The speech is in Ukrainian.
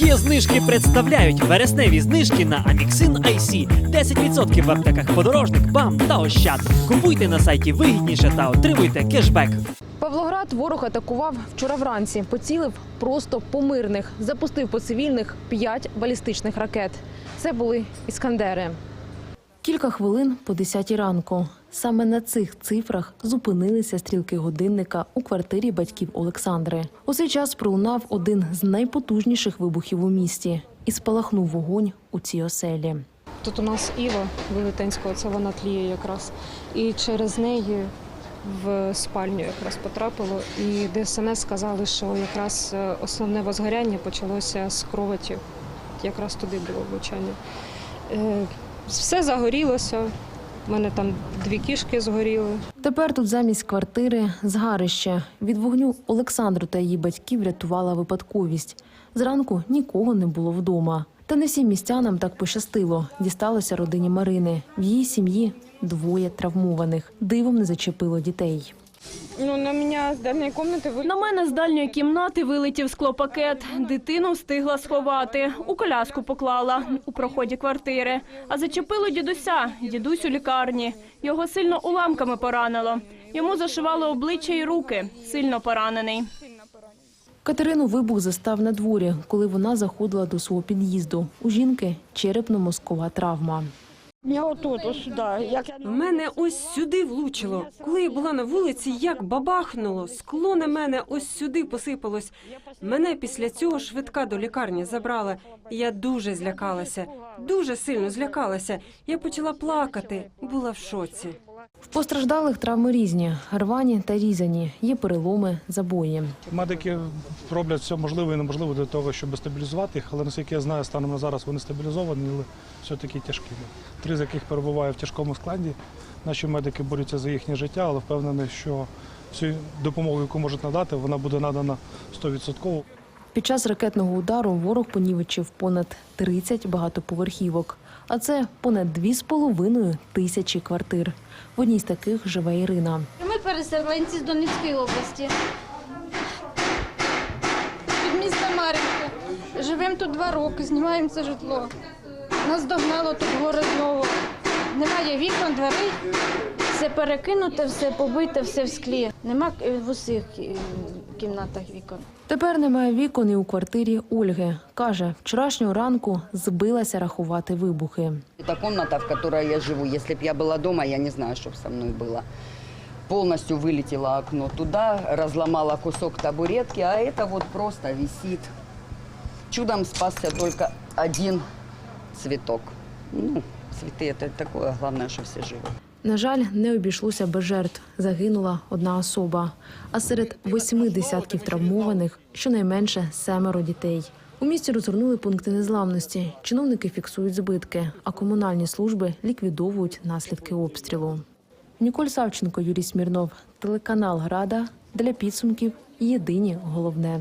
Є знижки представляють вересневі знижки на Amixin IC. 10% в аптеках подорожник, БАМ та Ощад. Купуйте на сайті вигідніше та отримуйте кешбек. Павлоград ворог атакував вчора вранці. Поцілив просто по мирних. Запустив по цивільних п'ять балістичних ракет. Це були іскандери. Кілька хвилин по 10 ранку. Саме на цих цифрах зупинилися стрілки годинника у квартирі батьків Олександри. У цей час пролунав один з найпотужніших вибухів у місті і спалахнув вогонь у цій оселі. Тут у нас Іва Велетенського, це вона тліє якраз. І через неї в спальню якраз потрапило. І ДСНС сказали, що якраз е, основне возгоряння почалося з кроваті. Якраз туди було влучання. Все загорілося. У мене там дві кішки згоріли. Тепер тут замість квартири згарище. Від вогню Олександру та її батьків рятувала випадковість. Зранку нікого не було вдома. Та не всім містянам так пощастило. Дісталося родині Марини. В її сім'ї двоє травмованих. Дивом не зачепило дітей. Ну, на меня с дальней комнаты вы... На мене з дальньої кімнати вилетів склопакет. Дитину встигла сховати. У коляску поклала у проході квартири. А зачепило дідуся. Дідусь у лікарні. Його сильно уламками поранило. Йому зашивало обличчя і руки. Сильно поранений. Катерину вибух застав на дворі, коли вона заходила до свого під'їзду. У жінки черепно-мозкова травма. Отут, ось сюди. Як я... Мене ось сюди влучило. Коли я була на вулиці, як бабахнуло, скло на мене ось сюди посипалось. Мене після цього швидка до лікарні забрала. І Я дуже злякалася, дуже сильно злякалася. Я почала плакати, була в шоці. В постраждалих травми різні, рвані та різані. Є переломи, забої. Медики роблять все можливе і неможливе для того, щоб стабілізувати їх, але наскільки я знаю, станом на зараз вони стабілізовані, але все-таки тяжкі. Три з яких перебувають в тяжкому складі. Наші медики борються за їхнє життя, але впевнений, що всю допомогу, яку можуть надати, вона буде надана 100%. Під час ракетного удару ворог понівечив понад 30 багатоповерхівок, а це понад 2,5 тисячі квартир. В одній з таких живе Ірина. Ми переселенці з Донецької області. Від міста Мар'їнка. Живемо тут два роки, знімаємо це житло. Нас догнало тут горе знову. Немає вікон, дверей. Все перекинуте, все побите, все в склі. Нема е, в усіх е, кімнатах вікон. Тепер немає вікон і у квартирі Ольги. Каже, вчорашнього ранку збилася рахувати вибухи. Это комната, в которой я живу. Если бы я была дома, я не знаю, что бы со мной было. Полностью вылетело окно туда, разломала кусок табуретки, а это вот просто висит. Чудом спасся только один цветок. Ну, цветы это такое, главное, что все живы. На жаль, не обійшлося без жертв. Загинула одна особа. А серед восьми десятків травмованих щонайменше семеро дітей. У місті розгорнули пункти незламності. Чиновники фіксують збитки, а комунальні служби ліквідовують наслідки обстрілу. Ніколь Савченко, Юрій Смірнов, телеканал Града для підсумків. Єдині головне.